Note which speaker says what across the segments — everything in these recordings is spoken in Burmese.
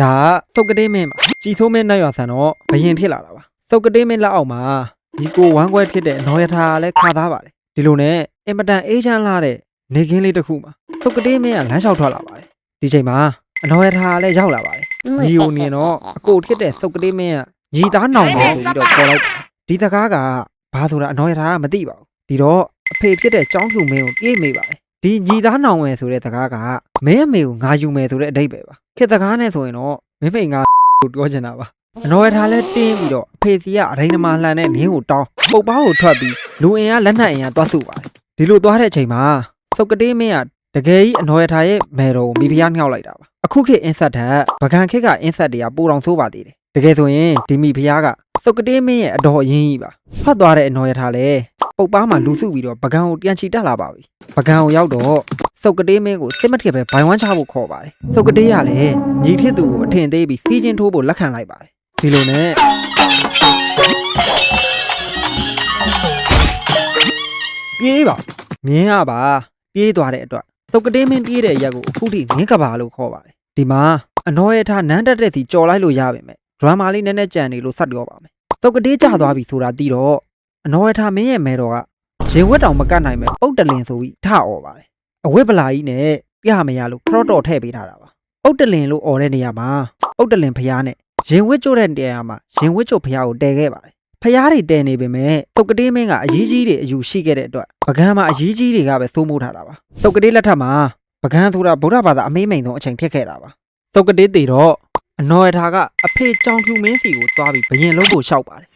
Speaker 1: ဒါကသုတ်ကတိမင်းပါကြည်ဆိုးမင်းနဲ့ရွာဆန်တော့ဘယင်ဖြစ်လာတာပါသုတ်ကတိမင်းလက်အောက်မှာညီကိုဝမ်းခွဲဖြစ်တဲ့အနော်ရထာလည်းခါသားပါတယ်ဒီလိုနဲ့အင်မတန်အေးချမ်းလာတဲ့နေကင်းလေးတစ်ခုမှာသုတ်ကတိမင်းကလမ်းလျှောက်ထွက်လာပါတယ်ဒီချိန်မှာအနော်ရထာလည်းရောက်လာပါတယ်ညီကိုနေတော့အကိုဖြစ်တဲ့သုတ်ကတိမင်းကညီသားနောင်တယ်ဆိုပြီးတော့ခေါ်လိုက်ပါတယ်ဒီတကားကဘာဆိုတာအနော်ရထာကမသိပါဘူးဒီတော့အဖေဖြစ်တဲ့ចောင်းဖြူမင်းကိုပြေးမိပါတယ်ဒီညီသားနောင်ဝယ်ဆိုတဲ့တကားကမင်းအမေကိုငါယူမယ်ဆိုတဲ့အဓိပ္ပာယ်ပါ ခေတ်တကားနဲ့ဆိုရင်တော့မင်းမိန်ကကိုပြောချင်တာပါအနော်ရထားလဲတင်းပြီးတော့အဖေစီကအရိန်နမလှန်တဲ့နင်းကိုတောင်းပုတ်ပါကိုထွက်ပြီးလူအင်ကလက်နက်အင်ကသွားစုပါတယ်ဒီလိုသွားတဲ့အချိန်မှာသုတ်ကတေးမင်းကတကယ်ကြီးအနော်ရထားရဲ့မဲတော်ကိုမိဖုရားနှောက်လိုက်တာပါအခုခေတ်အင်းဆက်ထက်ဗကန်ခေတ်ကအင်းဆက်တွေကပိုတောင်ဆိုးပါသေးတယ်တကယ်ဆိုရင်ဒီမိဖုရားကသုတ်ကတေးမင်းရဲ့အတော်အရင်ကြီးပါဖတ်သွားတဲ့အနော်ရထားလဲပုတ်ပါမှာလူစုပြီးတော့ဗကန်ကိုပြန်ချီတက်လာပါပြီဗကန်ကိုရောက်တော့ စုတ်ကတေးမင်းကိုစစ်မထစ်ပဲဘိုင်ဝမ်းချဖို့ခေါ်ပါတယ်။စုတ်ကတေးကလည်းညီဖြစ်သူကိုအထင်သေးပြီးစီးချင်းထိုးဖို့လက်ခံလိုက်ပါတယ်။ဒီလိုနဲ့ပြေးပါမြင်းရပါပြေးသွားတဲ့အတွက်စုတ်ကတေးမင်းပြေးတဲ့ရက်ကိုအခုထိငင်းကဘာလို့ခေါ်ပါတယ်။ဒီမှာအနော်ရထားနန်းတက်တဲ့စီကြော်လိုက်လို့ရပါမယ်။ဒရမာလေးနည်းနည်းကြံနေလို့ဆက်ပြောပါမယ်။စုတ်ကတေးကျသွားပြီဆိုတာသိတော့အနော်ရထားမင်းရဲ့မဲတော်ကရေဝက်တောင်မကတ်နိုင်မဲ့ပုတ်တလင်ဆိုပြီးထអော်ပါတယ်။ အဝိပလာကြီးနဲ့ပြမရလို့ခရော့တော်ထည့်ပေးထားတာပါပုတ်တလင်လို့អော်တဲ့နေရာမှာပုတ်တလင်ဖျားနဲ့ရင်ဝစ်ကျို့တဲ့နေရာမှာရင်ဝစ်ကျို့ဖျားကိုတည်ခဲ့ပါတယ်ဖျားတွေတည်နေပေမဲ့တုတ်ကတေးမင်းကအရေးကြီးတွေအယူရှိခဲ့တဲ့အတွက်ပကံမှာအရေးကြီးတွေကပဲသိုးမိုးထားတာပါတုတ်ကတေးလက်ထက်မှာပကံဆိုတာဗုဒ္ဓဘာသာအမေးမိန်ဆုံးအချိန်ဖြစ်ခဲ့တာပါတုတ်ကတေးတည်တော့အနော်ရထာကအဖေကြောင်ဖြူမင်းစီကိုတွားပြီးဘယင်လုံးကိုရှောက်ပါတယ်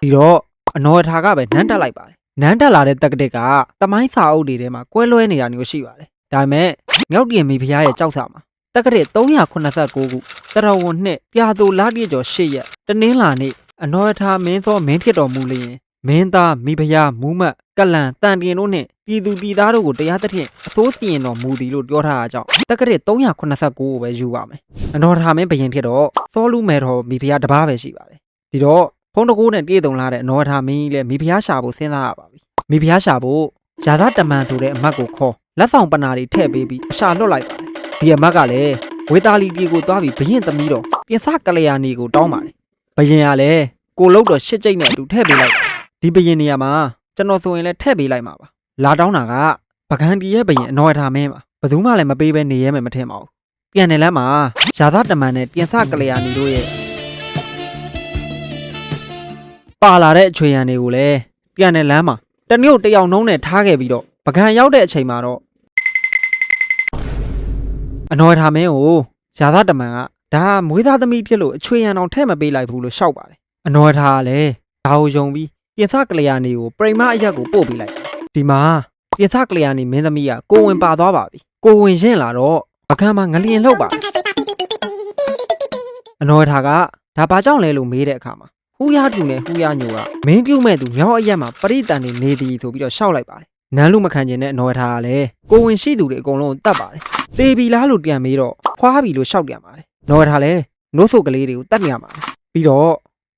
Speaker 1: ပြီးတော့အနော်ထာကပဲနန်းတက်လိုက်ပါတယ် နန်းတက်လာတဲ့တက္ကတိကတမိုင်းစာအုပ်တွေထဲမှာကွဲလွဲနေတာမျိုးရှိပါတယ်ဒါပေမဲ့မြောက်ပြင်မိဖုရားရဲ့ကြောက်စာမှာတက္ကတိ389ခုတရဝဏ်နှစ်ပြာသူလာပြည့်ကျော်8ရက်တနင်္လာနေ့အနော်ထာမင်းသောမင်းဖြစ်တော်မူလျင်မင်းသားမိဖုရားမူးမတ်ကလန်တန်တင်တို့နှင့်ပြည်သူပြည်သားတို့ကိုတရားသဖြင့်အသိုးစီရင်တော်မူသည်လို့ပြောထားတာကြောင့်တက္ကတိ389ကိုပဲယူပါမယ်အနော်ထာမင်းဘယင်ဖြစ်တော့စောလူမဲတော်မိဖုရားတစ်ပါးပဲရှိပါတယ်ဒီတော့ ဖုန်းတကူနဲ့ပြေတုံလာတဲ့အနော်ထာမင်းကြီးလည်းမိဖုရားရှာဖို့စဉ်းစားရပါပြီမိဖုရားရှာဖို့ယာသတမန်ဆိုတဲ့အမတ်ကိုခေါ်လက်ဆောင်ပနာတွေထည့်ပေးပြီးအရှာလွတ်လိုက်ပါတယ်ဒီအမတ်ကလည်းဝေတာလီပြည်ကိုသွားပြီးဘရင်သမီးတော်ပြင်စကလျာဏီကိုတောင်းပါတယ်ဘရင်ကလည်းကိုလုတ်တော်ရှစ်ကျိတ်နဲ့အတူထည့်ပေးလိုက်တယ်ဒီဘရင်နေရာမှာကျွန်တော်ဆိုရင်လည်းထည့်ပေးလိုက်မှာပါလာတောင်းတာကပကံတီရဲ့ဘရင်အနော်ထာမင်းပါဘယ်သူမှလည်းမပေးဘဲနေရဲမယ်မထင်ပါဘူးပြန်တယ်လမ်းမှာယာသတမန်နဲ့ပြင်စကလျာဏီတို့ရဲ့ ပါလာတဲ့အချွေရန်တွေကိုလည်းပြန်တဲ့လမ်းမှာတနည်းတစ်ယောက်နှုံးနဲ့ထားခဲ့ပြီးတော့ပကံရောက်တဲ့အချိန်မှာတော့အနော်ထားမင်းကိုရာသတမန်ကဒါမွေးသားသမီးဖြစ်လို့အချွေရန်အောင်ထည့်မပေးလိုက်ဘူးလို့ရှောက်ပါတယ်အနော်ထားကလည်းဒါကိုယုံပြီးပြင်စကလျာဏီကိုပရိမအရက်ကိုပို့ပေးလိုက်တယ်ဒီမှာပြင်စကလျာဏီမင်းသမီးကကိုဝင်ပါသွားပါပြီကိုဝင်ရှင်းလာတော့ပကံမှာငလျင်လှုပ်ပါအနော်ထားကဒါဘာကြောင့်လဲလို့မေးတဲ့အခါမှာ ဟူရတူနဲ့ဟူရညိုကမင်းပြုတ်မဲ့သူမြောက်အရက်မှာပရိတန်နေနေသည်ဆိုပြီးတော့ရှောက်လိုက်ပါတယ်နန်းလူမခံကျင်တဲ့အနော်ထားကလည်းကိုဝင်ရှိသူတွေအကုန်လုံးတတ်ပါတယ်တေပြီလားလို့ပြန်ပြီးတော့ဖွားပြီလို့ရှောက်ပြန်ပါတယ်နော်ထားလည်းနိုးဆုပ်ကလေးတွေကိုတတ်နေရပါတယ်ပြီးတော့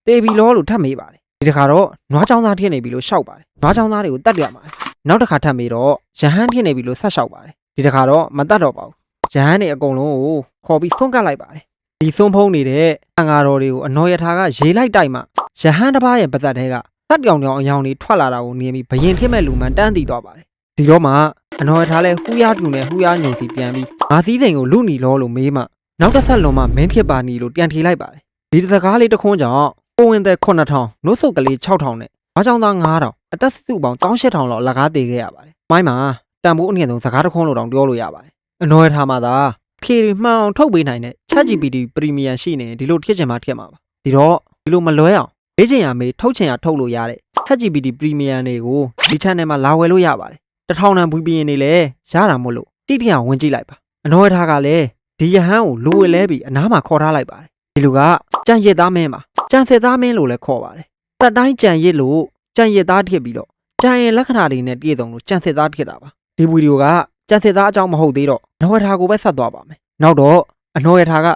Speaker 1: တေပြီလောလို့ထပ်မေးပါတယ်ဒီတစ်ခါတော့နွားချောင်းသားဖြစ်နေပြီလို့ရှောက်ပါတယ်နွားချောင်းသားတွေကိုတတ်ရပါတယ်နောက်တစ်ခါထပ်မေးတော့ရဟန်းဖြစ်နေပြီလို့ဆက်ရှောက်ပါတယ်ဒီတစ်ခါတော့မတတ်တော့ပါဘူးရဟန်းတွေအကုန်လုံးကိုခေါ်ပြီးဆုံးကတ်လိုက်ပါတယ် ဒီဆုံးဖုံးနေတဲ့အင်္ဂါတော်တွေကိုအနော်ရထားကရေးလိုက်တိုက်မှရဟန်းတစ်ပါးရဲ့ပါသက်တဲ့ကတတ်ပြောင်ပြောင်အယောင်လေးထွက်လာတာကိုမြင်ပြီးဘယင်ဖြစ်မဲ့လူမှန်တန်းတည်သွားပါတယ်ဒီတော့မှအနော်ရထားလဲဟူးရပြူနဲ့ဟူးရညိုစီပြန်ပြီးငါစည်းစိမ်ကိုလူနီလောလို့မေးမှနောက်တစ်ဆက်လုံးမှမင်းဖြစ်ပါနီလို့ပြန်ထေလိုက်ပါတယ်ဒီတစ်စကားလေးတစ်ခွန်းကြောင့်ကိုဝင်တဲ့9000နှုတ်ဆုပ်ကလေး6000နဲ့ဘာကြောင့်သား9000အသက်စုပေါင်း18000လောက်လက်ကားတည်ခဲ့ရပါတယ်။မိုင်းမှာတန်ဖိုးအနည်းဆုံးစကားတစ်ခွန်းလို့တောင်ပြောလို့ရပါတယ်။အနော်ရထားမှသာ ဖြေမှန်အောင်ထုတ်ပေးနိုင်တဲ့ ChatGPT Premium ရှိနေဒီလိုထည့်ချင်မှထည့်မှာပါ။ဒီတော့ဒီလိုမလွဲအောင်လေ့ကျင့်ရမေးထုတ်ချင်ရထုတ်လို့ရတဲ့ ChatGPT Premium တွေကိုဒီ channel မှာလာဝယ်လို့ရပါတယ်။တစ်ထောင်တန် VPN တွေလည်းရတာမို့လို့တိတိအောင်ဝင်ကြည့်လိုက်ပါ။အနော်ရထားကလည်းဒီရဟန်းကိုလိုဝယ်လဲပြီးအနားမှာခေါ်ထားလိုက်ပါတယ်။ဒီလူကကြံရစ်သားမင်းပါ။ကြံစစ်သားမင်းလို့လည်းခေါ်ပါတယ်။တက်တိုင်းကြံရစ်လို့ကြံရစ်သားဖြစ်ပြီးတော့ကြံရင်လက္ခဏာတွေနဲ့ပြည့်စုံလို့ကြံစစ်သားဖြစ်တာပါ။ဒီဗီဒီယိုက ကြံစစ်သားအကြောင်းမဟုတ်သေးတော့နော်ရထားကိုပဲဆက်သွားပါမယ်။နောက်တော့အနော်ရထားက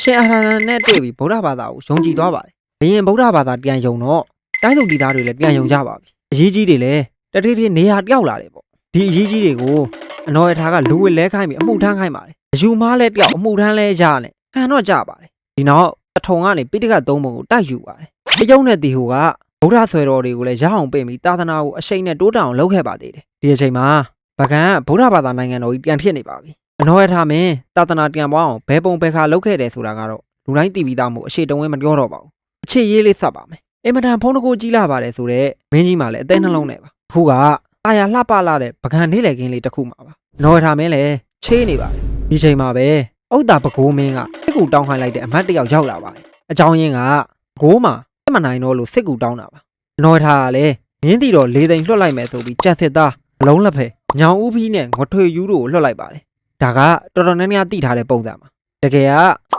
Speaker 1: ရှင်အာရဏနဲ့တွေ့ပြီးဗုဒ္ဓဘာသာကိုယုံကြည်သွားပါတယ်။ဘယင်ဗုဒ္ဓဘာသာပြန်ယုံတော့တိုင်းသူပြည်သားတွေလည်းပြန်ယုံကြပါပြီ။အရေးကြီးတွေလည်းတတိတိနေရာပြောက်လာတယ်ပေါ့။ဒီအရေးကြီးတွေကိုအနော်ရထားကလူဝစ်လဲခိုင်းပြီးအမှုထမ်းခိုင်းပါတယ်အယူမားလဲတယောက်အမှုထမ်းလဲရနဲ့ဟန်တော့ကြပါတယ်ဒီနောက်အထုံကနေပိဋကတ်သုံးပုံကိုတိုက်ယူပါတယ်အယုံနဲ့တီဟိုကဗုဒ္ဓဆွေတော်တွေကိုလည်းရအောင်ပြင်ပြီးသာသနာကိုအရှိန်နဲ့တိုးတက်အောင်လုပ်ခဲ့ပါသေးတယ်ဒီအချိန်မှာ ဗကန်ကဗုဒ္ဓဘာသာနိုင်ငံတော်ကြီးပြန်ဖြစ်နေပါပြီအနော်ရထားမင်းသာသနာပြန်ပွားအောင်ဘယ်ပုံဘယ်ခါလုပ်ခဲ့တယ်ဆိုတာကတော့လူတိုင်းသိပြီးသားမို့အရှိတဝင်းမပြောတော့ပါဘူးအခြေရေးလေးစပ်ပါမယ်အင်မတန်ဖုန်းတကိုကြီးလာပါတယ်ဆိုတော့မင်းကြီးမှလည်းအသေးနှလုံးနဲ့ပါအခုကအာရလှပလာတဲ့ပကံနေလေကင်းလေးတစ်ခုမှာပါနော်ရထားမင်းလည်းချေးနေပါတယ်ဒီချိန်မှာပဲဥဒ္တာပကိုးမင်းကစစ်ကူတောင်းခိုင်းလိုက်တဲ့အမတ်တယောက်ရောက်လာပါတယ်အကြောင်းရင်းကပကိုးမှာစစ်မနိုင်တော့လို့စစ်ကူတောင်းတာပါနော်ရထားကလည်းမင်းတီတော်လေးသိန်းလွှတ်လိုက်မယ်ဆိုပြီးကြက်စစ်သား အလုံးလက်ဖဲညောင်ဦးဖီးနဲ့ငထွေယူးတို့ကိုလွှတ်လိုက်ပါတယ်ဒါကတော်တော်များများသိထားတဲ့ပုံစံပါတကယ်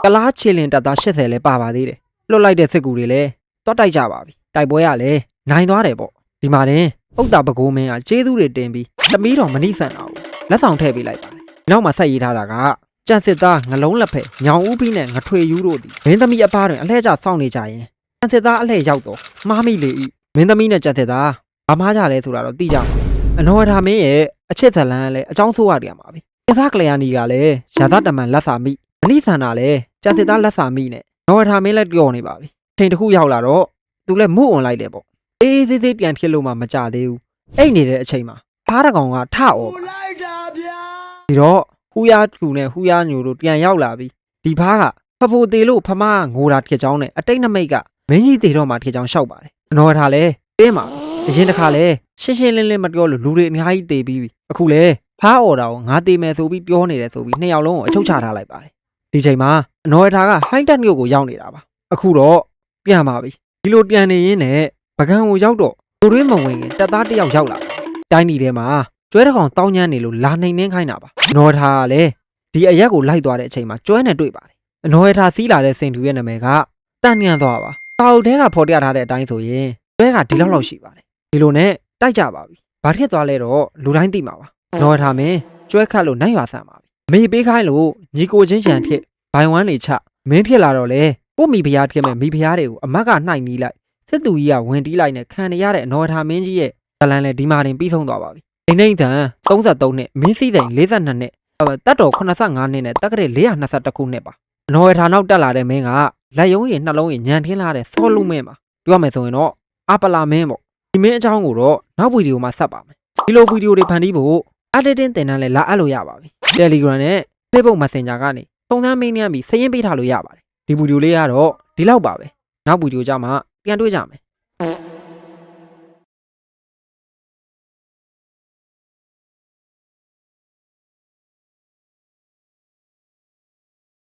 Speaker 1: ကကလားချီလင်တပ်သား80လဲပါပါသေးတယ်လွှတ်လိုက်တဲ့စစ်ကူတွေလည်းတွတ်တိုက်ကြပါပြီတိုက်ပွဲကလည်းနိုင်သွားတယ်ပေါ့ဒီမှာတင်ဥဒ္တာပကိုးမင်းကကျေးဇူးတွေတင်ပြီးသမီးတော်မနိဆန်တာကိုလက်ဆောင်ထည့်ပေးလိုက်ပါတယ်နောက်မှဆက်ရေးထားတာကကြံစစ်သားငလုံးလက်ဖက်ညောင်ဦးဖီးနဲ့ငထွေယူးတို့ဒီမင်းသမီးအပားတွင်အလှည့်ကျစောင့်နေကြရင်ကြံစစ်သားအလှည့်ရောက်တော့မှားမိလေဤမင်းသမီးနဲ့ကြံစစ်သားဘာမှကြလဲဆိုတာတော့သိကြမှာ အနော်ထာမင်းရဲ့အချစ်ဇလန်းကလည်းအကြောင်းဆိုးရတယ်မှာပြီအစားကလျာဏီကလည်းရာသတမန်လက်စာမိမနိဆန်တာလည်းကြံစစ်သားလက်စာမိနဲ့နော်ထာမင်းလည်းကြော်နေပါပြီချိန်တစ်ခုရောက်လာတော့သူလည်းမှုအွန်လိုက်တယ်ပေါ့အေးအေးသေးသေးပြန်ဖြစ်လို့မှမကြသေးဘူးအဲ့နေတဲ့အချိန်မှာဖားတကောင်ကထအော်ပါ
Speaker 2: လိုက်တာဗျာ
Speaker 1: ဒီတော့ဟူယာထူနဲ့ဟူယာညိုတို့ပြန်ရောက်လာပြီးဒီဖားကဖဖိုသေးလို့ဖမကငိုတာဖြစ်ကြောင်းနဲ့အတိတ်နမိတ်ကမင်းကြီးသေးတော့မှဖြစ်ကြောင်းရှောက်ပါတယ်အနော်ထားလဲတင်းပါ အရင်တစ်ခါလဲရှင်းရှင်းလင်းလင်းမပြောလို့လူတွေအများကြီးသေးပြီးပြီအခုလဲဖားအော်တာကိုငါသေးမယ်ဆိုပြီးပြောနေတယ်ဆိုပြီးနှစ်ယောက်လုံးကိုအချုပ်ချထားလိုက်ပါတယ်ဒီချိန်မှာအနော်ထားကဟိုင်းတက်မြို့ကိုရောက်နေတာပါအခုတော့ပြန်ပါပြီဒီလိုပြန်နေရင်းနဲ့ပကံကိုရောက်တော့သူတွင်းမဝင်ခင်တပ်သားတစ်ယောက်ရောက်လာတယ်တိုင်းဒီထဲမှာကျွဲတစ်ကောင်တောင်းညမ်းနေလို့လာနှိမ်နှင်းခိုင်းတာပါ။နော်ထားကလည်းဒီအရက်ကိုလိုက်သွားတဲ့အချိန်မှာကျွဲနဲ့တွေ့ပါတယ်။အနော်ရထားစီးလာတဲ့စင်တူရဲ့နာမည်ကတန်ညံသွားပါ။တာအုပ်ထဲကဖော်ပြထားတဲ့အတိုင်းဆိုရင်ကျွဲကဒီလောက်လောက်ရှိပါတယ်။ ဒီလိုနဲ့တိုက်ကြပါပြီ။ဘာဖြစ်သွားလဲတော့လူတိုင်းသိမှာပါ။နော်ထားမင်းကျွဲခတ်လို့နိုင်ရွာဆန်ပါပြီ။မေပေးခိုင်းလို့ညီကိုချင်းချန်ဖြစ်ဘိုင်ဝမ်းနေချမင်းဖြစ်လာတော့လေကို့မိဖုရားဖြစ်မဲ့မိဖုရားတွေကိုအမတ်ကနှိုက်နီးလိုက်စစ်သူကြီးကဝင်တီးလိုက်နဲ့ခံရရတဲ့အနော်ထားမင်းကြီးရဲ့ဇလန်လည်းဒီမာတင်ပြီးဆုံးသွားပါပြီ။အိမ်နိမ့်တန်33နှစ်မင်းစည်းတိုင်42နှစ်အဲ့တက်တော်85နှစ်နဲ့တက္ကရာ421ခုနှစ်ပါအနော်ရထာနောက်တက်လာတဲ့မင်းကလက်ယုံရည်နှလုံးရည်ညံထင်းလာတဲ့စောလုံးမင်းပါပြောရမယ်ဆိုရင်တော့အပလာမင်းပေါ့ ဒီမင်းအကြောင်းကိုတော့နောက်ဗီဒီယိုမှာဆက်ပါမယ်ဒီလိုဗီဒီယိုတွေဖန်တီးဖို့ editing တင်တန်းလဲလာအပ်လို့ရပါပြီ Telegram နဲ့ Facebook Messenger ကနေပုံစံမင်းညမ်းပြီးစရင်ပေးထားလို့ရပါတယ်ဒီဗီဒီယိုလေးကတော့ဒီလောက်ပါပဲနောက်ဗီဒီယိုကြမှာပြန်တွေ့ကြမယ်